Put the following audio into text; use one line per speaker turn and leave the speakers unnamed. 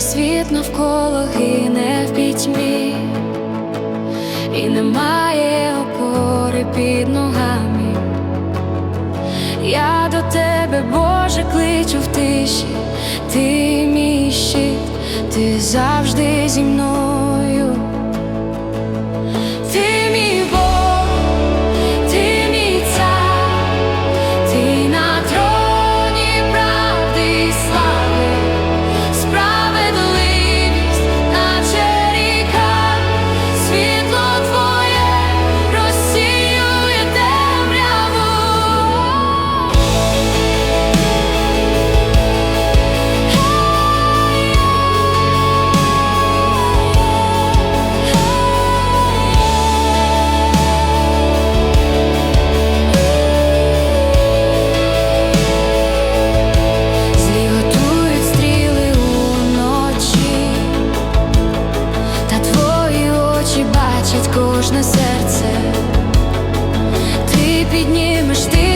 коли світ навколо гине в пітьмі, і немає опори під ногами. Я до тебе, Боже, кличу в тиші, ти мій щит, ти завжди зі мною. кожне серце, ти піднімеш ти.